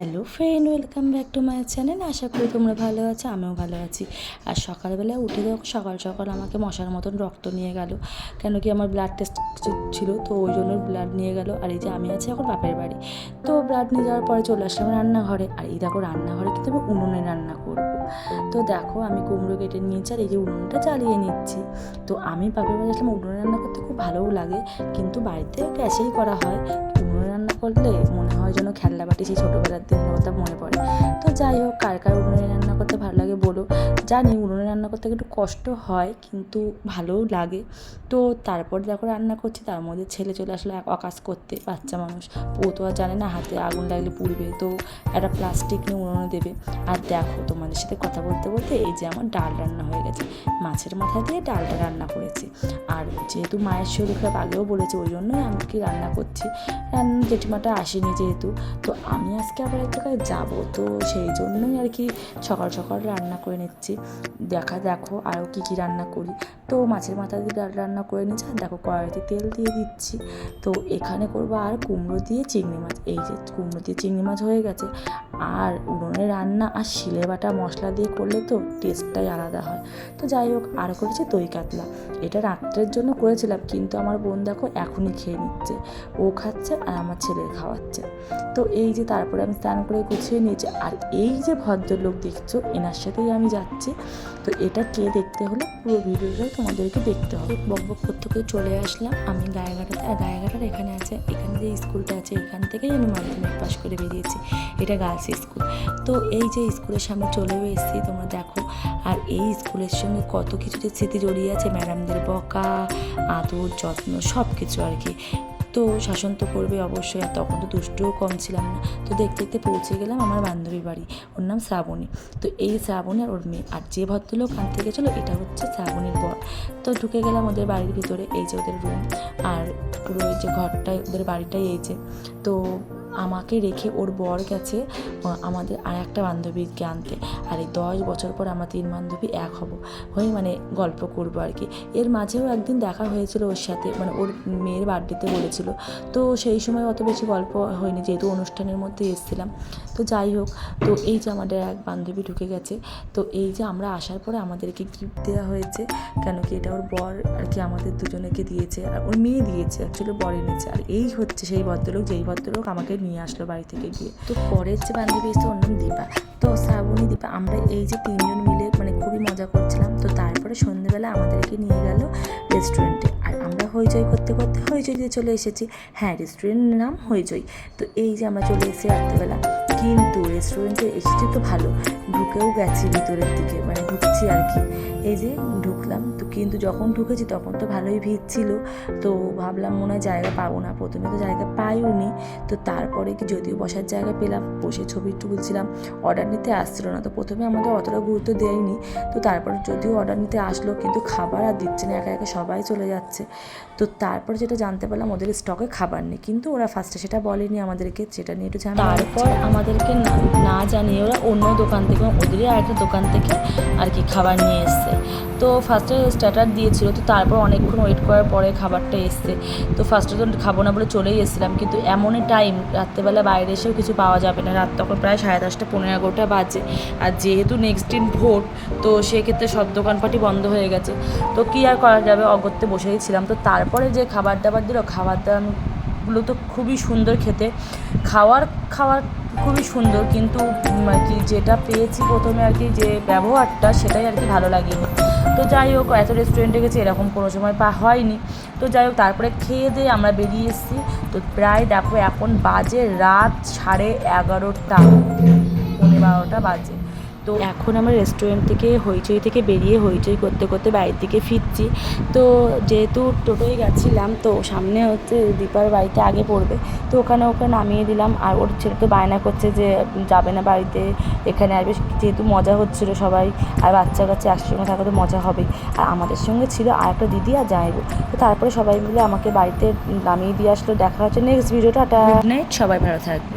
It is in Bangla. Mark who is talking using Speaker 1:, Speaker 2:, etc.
Speaker 1: Hello friend welcome back to my channel আশা করি তোমরা ভালো আছো, আমিও ভালো আছি। আর সকালবেলা উঠে দেখো সকাল সকাল আমাকে মশার মতন রক্ত নিয়ে গেল। কেন কি আমার ব্লাড টেস্ট ছিল, তো ওই জন্য ব্লাড নিয়ে গেল। আর এই যে আমি আছি এখন বাপের বাড়ি। তো ব্লাড নিয়ে যাওয়ার পরে চলে আসলাম রান্নাঘরে। আর এই দেখো রান্নাঘরে কিন্তু আমি উনুনে রান্না করব। তো দেখো আমি কুমড়ো কেটে নিয়েছি আর এই যে উনুনটা জ্বালিয়ে নিচ্ছি। তো আমি বাপের বাড়ি আসলাম, উনুনে রান্না করতে খুব ভালোও লাগে। কিন্তু বাড়িতে গ্যাসেই করা হয়। উনুনে রান্না করলে যেন খেলনা বাটি সেই ছোটোবেলার দিনের কথা মনে পড়ে। তো যাই হোক, কার কার উনুনে রান্না করতে ভালো লাগে জানি উনুনে রান্না করতে একটু কষ্ট হয়, কিন্তু ভালোও লাগে। তো তারপর দেখো রান্না করছি, তার মধ্যে ছেলে চলে আসলো এক অকাজ করতে, বাচ্চা মানুষ। ও তো আর জানে না, হাতে আগুন লাগলে পুড়বে, তো একটা প্লাস্টিক নিয়ে উনুনে দেবে। আর দেখো তোমাদের সাথে কথা বলতে বলতে এই যে আমার ডাল রান্না হয়ে গেছে। মাছের মাথা দিয়ে ডালটা রান্না করেছি। আর যেহেতু মায়ের শরীর খারাপ, আগেও বলেছে, ওই জন্যই আমি কি রান্না করছি। রান্না জেঠিমাটা আসেনি যেহেতু, তো আমি আজকে আবার এক জায়গায় যাব, তো সেই জন্যই আর কি সকাল সকাল রান্না করে নিচ্ছি। দেখা দেখো আরও কী কী রান্না করি। তো মাছের মাথা দিয়ে রান্না করে নিচ্ছি আর দেখো কড়াইতে তেল দিয়ে দিচ্ছি। তো এখানে করব আর কুমড়ো দিয়ে চিংড়ি মাছ। এই যে কুমড়ো দিয়ে চিংড়ি মাছ হয়ে গেছে। আর উনুনে রান্না আর শিলে বাটা মশলা দিয়ে করলে তো টেস্টটাই আলাদা হয়। তো যাই হোক, আর করেছি দই কাতলা। এটা রাত্রের জন্য করেছিলাম, কিন্তু আমার বোন দেখো এখনই খেয়ে নিচ্ছে। ও খাচ্ছে আর আমার ছেলে খাওয়াচ্ছে। তো এই যে তারপরে আমি স্নান করে গুছিয়ে নিয়েছি। আর এই যে ভদ্রলোক দেখছ, এনার সাথেই আমি যাচ্ছি। তো এটা কে দেখতে হলে পুরো ভিডিওটা তোমাদেরকে দেখতে হবে। বক বক করতে করে চলে আসলাম। আমি গায়েঘাটাতে আর গায়েঘাটার এখানে আছে। এখানে যে স্কুলটা আছে, এখান থেকেই আমি মাধ্যমিক পাশ করে বেরিয়েছি। এটা গার্লস স্কুল। তো এই যে স্কুলের সামনে চলেও এসেছি, তোমরা দেখো। আর এই স্কুলের সঙ্গে কত কিছু যে স্মৃতি জড়িয়ে আছে, ম্যাডামদের বকা, আদর, যত্ন সব কিছু আর কি। তো শাসন তো করবে অবশ্যই, আর তখন তো দুষ্টুও কম ছিলাম না। তো দেখতে দেখতে পৌঁছে গেলাম আমার বান্ধবীর বাড়ি, ওর নাম শ্রাবণী। তো এই শ্রাবণী আর ওর মেয়ে, আর যে ভদ্রলোক আনতে গেছিল, এটা হচ্ছে শ্রাবণীর বর। তো ঢুকে গেলাম ওদের বাড়ির ভিতরে, এই যে ওদের রুম আর পুরো যে ঘরটায়, ওদের বাড়িটাই এই যে। তো আমাকে রেখে ওর বর গেছে আমাদের আর একটা বান্ধবীকে আনতে। আর এই দশ বছর পর আমরা তিন বান্ধবী এক হব, হয়ে মানে গল্প করব আর কি। এর মাঝেও একদিন দেখা হয়েছিল ওর সাথে মানে ওর মেয়ের বার্থডেতে বলেছিল। তো সেই সময় অত বেশি গল্প হয়নি, যেহেতু অনুষ্ঠানের মধ্যে এসেছিলাম। তো যাই হোক, তো এই যে আমাদের এক বান্ধবী ঢুকে গেছে, তো এই যে আমরা আসার পরে আমাদেরকে গিফট দেওয়া হয়েছে, কেন কি এটা ওর বর আর কি আমাদের দুজনেকে দিয়েছে, আর ওর মেয়ে দিয়েছে অ্যাকচুয়ালি বর এনেছে। আর এই হচ্ছে সেই ভদ্রলোক, যেই ভদ্রলোক আমাকে নিয়ে আসলো বাড়ি থেকে গিয়ে। তো পরের যে বান্ধবী এসে ওর নাম দীপা। তো শ্রাবণী, দীপা, আমরা এই যে তিনজন মিলে মানে খুবই মজা করছিলাম। তো তারপরে সন্ধ্যেবেলা আমাদেরকে নিয়ে গেল রেস্টুরেন্টে আর আমরা হইচই করতে করতে হইচইতে চলে এসেছি। হ্যাঁ রেস্টুরেন্টের নাম হইচই। তো এই যে আমরা চলে এসেছি রাত্রেবেলা। কিন্তু রেস্টুরেন্টে এসেছি তো ভালো। ঢুকেও গেছি ভিতরের দিকে মানে ঢুকছি আর কি। এই যে ঢুকলাম, তো কিন্তু যখন ঢুকেছি তখন তো ভালোই ভিড় ছিল। তো ভাবলাম মনে হয় জায়গা পাবো না। প্রথমে তো জায়গা পাইও নি তো তারপরে কি যদিও বসার জায়গা পেলাম, বসে ছবি তুলছিলাম অর্ডার নিতে আসছিল না। তো প্রথমে আমাদের অতটা গুরুত্ব দেয়নি। তো তারপরে যদিও অর্ডার নিতে আসলো, কিন্তু খাবার আর দিচ্ছে না, একা একা সবাই চলে যাচ্ছে। তো তারপর যেটা জানতে পারলাম, ওদের স্টকে খাবার নেই। কিন্তু ওরা ফার্স্টে সেটা বলেনি আমাদেরকে যেটা নিয়ে একটু তারপর আমাদেরকে না জানিয়ে ওরা অন্য দোকান থেকে, ওদেরই আরেকটা দোকান থেকে আর কি খাবার নিয়ে এসছে। তো ফার্স্টে স্টার্টার দিয়েছিল, তো তারপর অনেকক্ষণ ওয়েট করার পরে খাবারটা এসছে। তো ফার্স্টে তো খাব না বলে চলেই এসেছিলাম, কিন্তু এমনই টাইম রাত্রেবেলা বাইরে এসেও কিছু পাওয়া যাবে না। রাত তখন প্রায় সাড়ে দশটা পনেরো এগারোটা বাজে। আর যেহেতু নেক্সট দিন ভোট তো সেক্ষেত্রে সব দোকানপাটি বন্ধ হয়ে গেছে। তো কী আর করা যাবে? অগত্যে বসেই ছিলাম। তো তারপরে যে খাবার দাবার দিল খাবার দাবারগুলো তো খুবই সুন্দর খেতে। খাওয়ার খাওয়ার খুবই সুন্দর, কিন্তু আর কি যেটা পেয়েছি প্রথমে আর কি যে ব্যবহারটা সেটাই আর কি ভালো লাগেনি। তো যাই হোক, এত রেস্টুরেন্টে গেছি, এরকম কোনো সময় পা হয়নি। তো যাই হোক, তারপরে খেয়ে দিয়ে আমরা বেরিয়ে এসেছি। তো প্রায় দেখো এখন বাজে রাত সাড়ে এগারোটা পনেরো বারোটা বাজে। তো এখন আমরা রেস্টুরেন্ট থেকে হইচই থেকে বেরিয়ে হইচই করতে করতে বাড়ির দিকে ফিরছি। তো যেহেতু টোটোয় গেছিলাম, তো সামনে হচ্ছে দীপার বাড়িতে আগে পড়বে। তো ওখানে ওকে নামিয়ে দিলাম। আর ওর ছেলে তো বায়না করছে যে, যাবে না বাড়িতে, এখানে আসবে। যেহেতু মজা হচ্ছিল সবাই, আর বাচ্চা কাচ্চা একসঙ্গে থাকা তো মজা হবে আর আমাদের সঙ্গে ছিল আর একটা দিদি আর জামাইবু। তো তারপরে সবাই মিলে আমাকে বাড়িতে নামিয়ে দিয়ে আসলো। দেখা হচ্ছে নেক্সট ভিডিওটা গুড নাইট সবাই ভালো থাকবে।